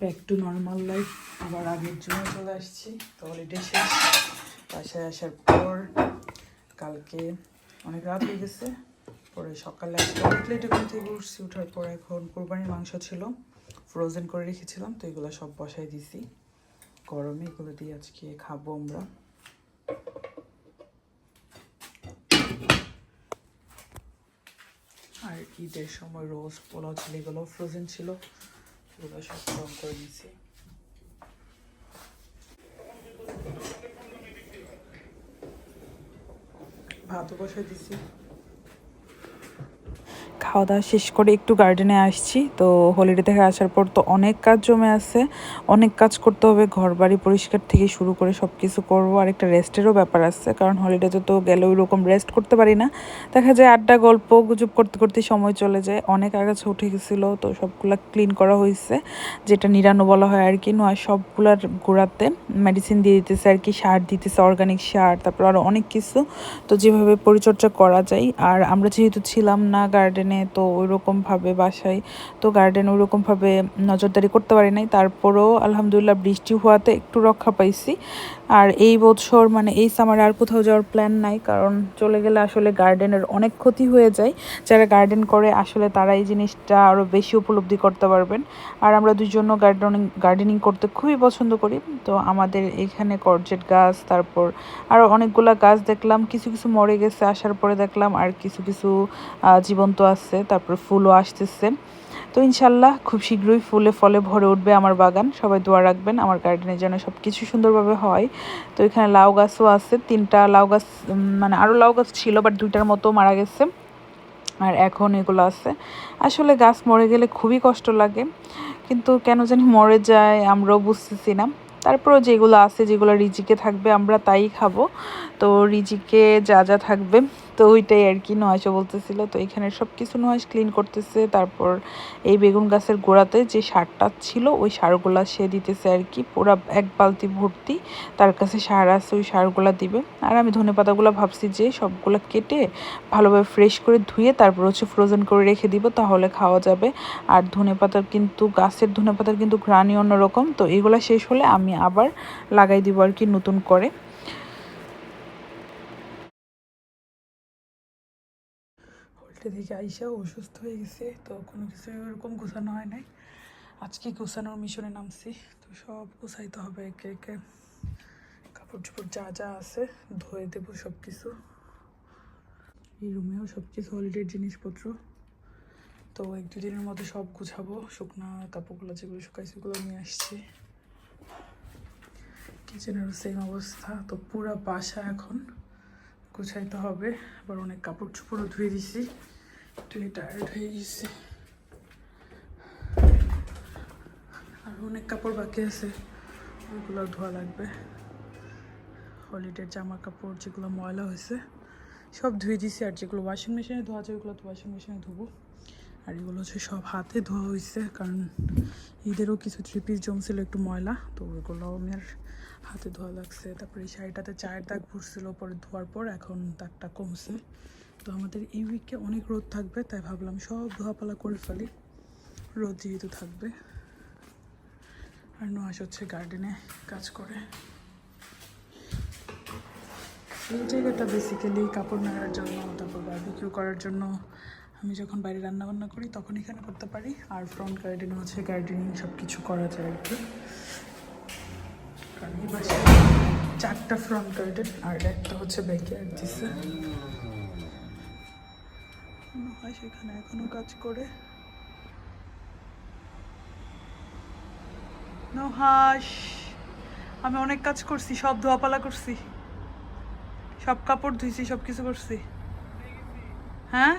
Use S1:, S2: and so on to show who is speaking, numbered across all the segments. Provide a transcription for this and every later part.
S1: Back to normal life আবার আগের জন্য চলে আসছি। তো হলিডে শেষ। বাসায় আসার পর কালকে অনেক রাত হয়ে গেছে। পরে সকালে আজকে অনেক লেটে ঘুম থেকে উঠছি। উঠার পর এখন কোরবানির মাংস ছিল। ফ্রোজেন করে রেখেছিলাম। তো এগুলো সব বসাই দিছি। গরমে এগুলো দিয়ে আজকে খাব আমরা। আর ঈদের সময় রোজ পোলাও ছিল এগুলো ফ্রোজেন ছিল। এগুলো সব ভাতও বসাই দিছি খাওয়া দাওয়া শেষ করে একটু গার্ডেনে আসছি। তো হলিডে থেকে আসার পর তো অনেক কাজ জমে আছে। অনেক কাজ করতে হবে ঘর বাড়ি পরিষ্কার থেকে শুরু করে সব কিছু করব। আর একটা রেস্টেরও ব্যাপার আছে, কারণ হলিডেতে তো গেলে ওই রকম রেস্ট করতে পারি না। দেখা যায় আড্ডা, গল্প, গুজব করতে করতে সময় চলে যায়। অনেক আগাছা উঠে গেছিল, তো সবগুলা ক্লিন করা হয়েছে। যেটা নিরানো বলা হয় আর কি, নয় সবগুলার গোড়াতে মেডিসিন দিয়ে দিতেছে আর কি, সার দিতেছে অর্গানিক সার, তারপর আরও অনেক কিছু। তো যেভাবে পরিচর্যা করা যায়। আর আমরা যেহেতু ছিলাম না গার্ডেনে তো ওইরকমভাবে বাসায়, তো গার্ডেন ওইরকমভাবে নজরদারি করতে পারি নাই। তারপরেও আলহামদুলিল্লাহ বৃষ্টি হওয়াতে একটু রক্ষা পাইছি। আর এই বছর মানে এই সামারে আর কোথাও যাওয়ার প্ল্যান নাই, কারণ চলে গেলে আসলে গার্ডেনের অনেক ক্ষতি হয়ে যায়। যারা গার্ডেন করে, আসলে তারা এই জিনিসটা আরও বেশি উপলব্ধি করতে পারবেন। আর আমরা দুজনও গার্ডেনিং গার্ডেনিং করতে খুবই পছন্দ করি। তো আমাদের এখানে করজেট গাছ, তারপর আরও অনেকগুলা গাছ দেখলাম। কিছু কিছু মরে গেছে, আসার পরে দেখলাম, আর কিছু কিছু জীবন্ত আছে, তারপর ফুলও আসতেছে। তো ইনশাল্লাহ খুব শীঘ্রই ফুলে ফলে ভরে উঠবে আমার বাগান। সবাই দোয়া রাখবেন, আমার গার্ডেনে যেন সব কিছু সুন্দরভাবে হয়। তো এখানে লাউ গাছও আছে, তিনটা লাউ গাছ মানে আরও লাউ গাছ ছিল বাট দুইটার মতো মারা গেছে। আর এখন এগুলো আছে। আসলে গাছ মরে গেলে খুবই কষ্ট লাগে, কিন্তু কেন জানি মরে যায়, আমরাও বুঝতেছি না। তারপরও যেগুলো আছে, যেগুলো রিজিকে থাকবে, আমরা তাই খাব। তো রিজিকে যা যা থাকবে তো ওইটাই আর কি নয়শো বলতেছিল। তো এখানে সব কিছু নয়স ক্লিন করতেছে। তারপর এই বেগুন গাছের গোড়াতে যে সারটা ছিল, ওই সারগুলা সে দিতেছে আর কি পুরো এক বালতি ভর্তি। তার কাছে সার আছে, ওই সারগুলা দিবে। আর আমি ধনে পাতাগুলো ভাবছি যে সবগুলা কেটে ভালোভাবে ফ্রেশ করে ধুয়ে তারপর হচ্ছে ফ্রোজেন করে রেখে দিব, তাহলে খাওয়া যাবে। আর ধনে পাতার কিন্তু, গাছের ধনে পাতার কিন্তু ঘ্রাণই অন্যরকম। তো এগুলা শেষ হলে আমি আবার লাগাই দিব আর কি নতুন করে। হোল্টে থেকে আইসা অসুস্থ হয়ে গেছে, তো কোনো কিছু এরকম গোছানো হয় নাই। আজকে গোছানোর মিশনে নামছি, তো সব গোছাইতে হবে একে একে। কাপড় চোপড় যা যা আছে ধুয়ে দেবো সব কিছু এই রুমেও সব কিছু হলিডের জিনিসপত্র। তো এক দুদিনের মধ্যে সব গুছাবো, শুকনা কাপড়গুলো যেগুলো শুকাইছে সেগুলো নিয়ে আসছি। কিচেনেরও সেম অবস্থা, তো পুরা বাসা এখন। গুছাইতে হবে। আবার অনেক কাপড় চোপড়ও ধুয়ে দিছি। একটু টায়ার্ড হয়ে গেছি। আর অনেক কাপড় বাকি আছে। ওগুলো ধোয়া লাগবে। হলিডের জামা কাপড়, যেগুলো ময়লা হয়েছে, সব ধুয়ে দিছি। আর যেগুলো ওয়াশিং মেশিনে ধোয়া যায় ওগুলো তো ওয়াশিং মেশিনে ধোবো। আর এগুলো হচ্ছে সব হাতে ধোয়া হয়েছে কারণ ঈদেরও কিছু থ্রি পিস জমছিল একটু ময়লা, তো ওইগুলো আমি আর হাতে ধোয়া লাগছে। তারপরে এই শাড়িটাতে চায়ের দাগ ভরছিল পরে ধোয়ার পর এখন দাগটা কমছে। তো আমাদের এই উইকে অনেক রোদ থাকবে, তাই ভাবলাম সব ধোয়াপালা করে ফেলি। রোদ যেহেতু থাকবে। আর নোয়াস হচ্ছে গার্ডেনে কাজ করে। এই জায়গাটা বেসিক্যালি কাপড় নাড়ার জন্য, তারপর বারবিকিউ করার জন্য আমি যখন বাইরে রান্নাবান্না করি, তখন এখানে করতে পারি। আর ফ্রন্ট গার্ডেন হচ্ছে গার্ডেনিং সব কিছু করা যায় আর কি। কারণ চারটা ফ্রন্ট গার্ডেন আর একটা হচ্ছে ব্যাকে আর দিছে হয় সেখানে এখনও কাজ করে। আমি অনেক কাজ করছি, সব ধোয়াপালা করছি। সব কাপড় ধুইছি সব কিছু করছি। হ্যাঁ?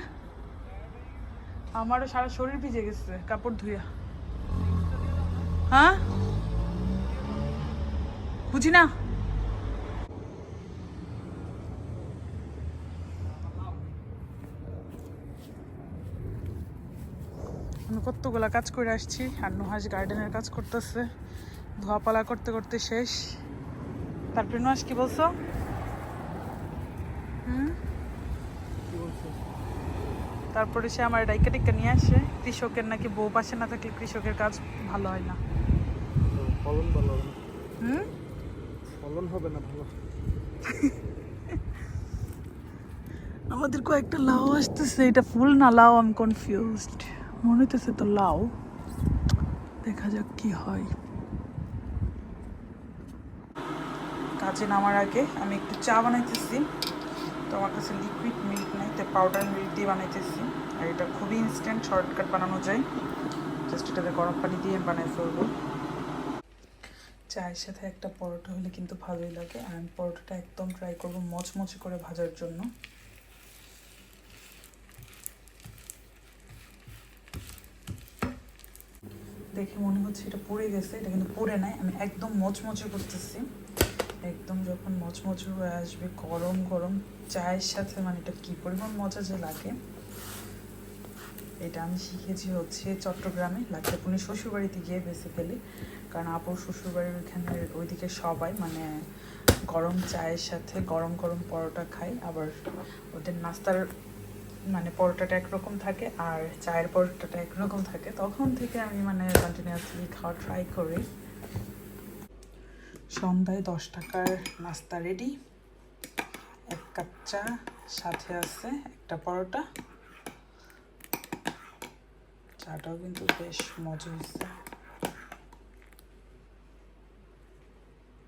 S1: আমারও সারা শরীর ভিজে গেছে, কাপড় ধুইয়া। হ্যাঁ? বুঝি না? আমি কতগুলা কাজ করে আসছি, আর নুহাস গার্ডেনের কাজ করতেছে। ধোয়াপালা করতে করতে শেষ। তারপরে নুহাস কি বলছো? হুম? তারপরে সে আমার ডাইকা টিকা নিয়ে আসে। কৃষকের নাকি বউ পাশে না থাকলে কৃষকের কাজ ভালো হয় না।
S2: ফলন ভালো হবে
S1: হুম?
S2: ফলন হবে না ভালো।
S1: আমাদের কয়েকটা লাউ আসতেছে। এটা ফুল না লাউ? আমি কনফিউজড মনে হইতেছে তো লাউ। দেখা যাক কি হয়। কাজে নামার আগে আমি একটু চা বানাইতেছি। তো আমার কাছে লিকুইড মিল্ক নাই তাই পাউডার মিল্ক দিয়ে বানাইতেছি। আর এটা খুবই ইনস্ট্যান্ট শর্টকাট বানানো যায়। জাস্ট এটাতে গরম পানি দিয়ে বানাই ফেলব। চায়ের সাথে একটা পরোটা হলে কিন্তু ভালোই লাগে। আর আমি পরোটাটা একদম ট্রাই করব মচমচে করে ভাজার জন্য। দেখে মনে হচ্ছে এটা পুড়ে গেছে, এটা কিন্তু পুড়ে নাই। আমি একদম মচমচে করতেছি। একদম যখন মচমচ হয়ে আসবে, গরম গরম চায়ের সাথে মানে এটা কি পরিমাণ মজা যে লাগে? এটা আমি শিখেছি হচ্ছে চট্টগ্রামে লাক্ষাপুনি শ্বশুরবাড়িতে গিয়ে বেসিক্যালি কারণ আপুর শ্বশুরবাড়ির ওইখানে ওইদিকে সবাই মানে গরম চায়ের সাথে গরম গরম পরোটা খায়, আবার ওদের নাস্তার মানে পরোটাটা একরকম থাকে আর চায়ের পরোটাটা একরকম থাকে। তখন থেকে আমি মানে কন্টিনিউয়াসলি খাওয়া ট্রাই করি। সন্ধ্যায় দশ টাকার নাস্তা রেডি এক কাপ চা, সাথে আছে একটা পরোটা। চাটাও কিন্তু বেশ মজা হয়েছে।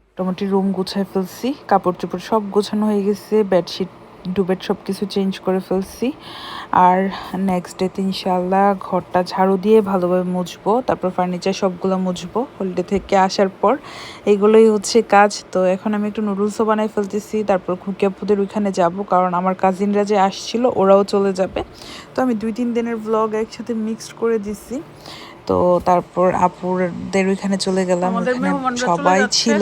S1: মোটামুটি রুম গুছাই ফেলছি কাপড় চোপড় সব গোছানো হয়ে গেছে বেডশিট ডুবেট সব কিছু চেঞ্জ করে ফেলছি। আর নেক্সট ডেতে ইনশাল্লাহ ঘরটা ঝাড়ু দিয়ে ভালোভাবে মুছবো তারপর ফার্নিচার সবগুলো মুছবো হলিডে থেকে আসার পর। এগুলোই হচ্ছে কাজ। তো এখন আমি একটু নুডলসও বানাই ফেলতেছি তারপর খুকিয়াপুদের ওইখানে যাব কারণ আমার কাজিনরা যে আসছিল ওরাও চলে যাবে। তো আমি দুই তিন দিনের ব্লগ একসাথে মিক্সড করে দিছি। তো তারপর আপুরদের ওইখানে চলে গেলাম সবাই ছিল।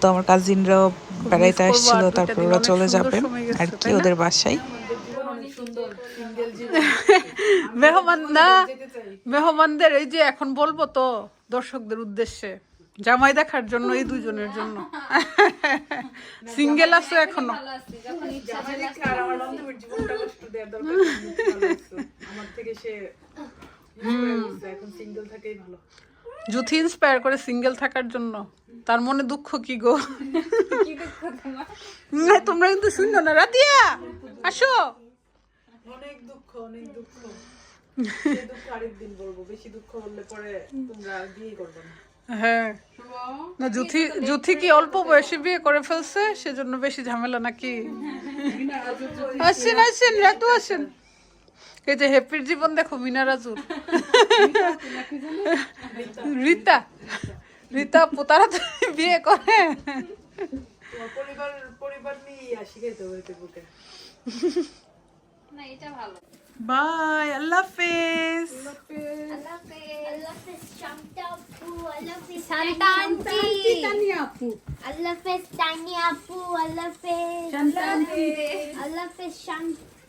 S1: তো আমার কাজিনরাও বেড়াইতে আসছিল তারপর ওরা চলে যাবে আর কি ওদের বাসায়?
S3: মেহমান না মেহমানদের এই যে এখন বলব তো দর্শকদের উদ্দেশ্যে জামাই দেখার জন্য এই দুজনের জন্য। সিঙ্গেল আছো এখনও? জুথি ইন্সপায়ার করে সিঙ্গেল থাকার জন্য। তার মনে দুঃখ কি গো? না, তোমরা কিন্তু শুনলো না রাতিয়া আসো!
S1: অনেক দুঃখ অনেক দুঃখ। দুঃখ আরেকদিন বলব বেশি দুঃখ বললে পরে তোমরা বিয়ে করবে না।
S3: হ্যাঁ। না জুথি জুথি কি অল্প বয়সে বিয়ে করে ফেলছে? সেজন্য বেশি ঝামেলা নাকি? আসেন আসেন রাতু আসেন। এই যে হ্যাপির জীবন দেখো মিনা রাজুর রীতা রীতা আপু তাড়াতাড়ি বিয়ে করে
S1: পরিবার পরিবার নিয়ে আসি
S4: না এটা ভালো
S1: বাই আল্লাহ হাফেজ.
S4: I love it. Shantanti. I love this Shanta.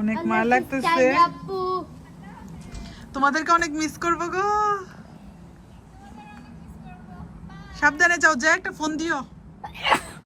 S4: অনেক
S1: মায়া লাগতেছে। তোমাদেরকে অনেক মিস করব গো। সাবধানে যাও যা একটা ফোন দিও।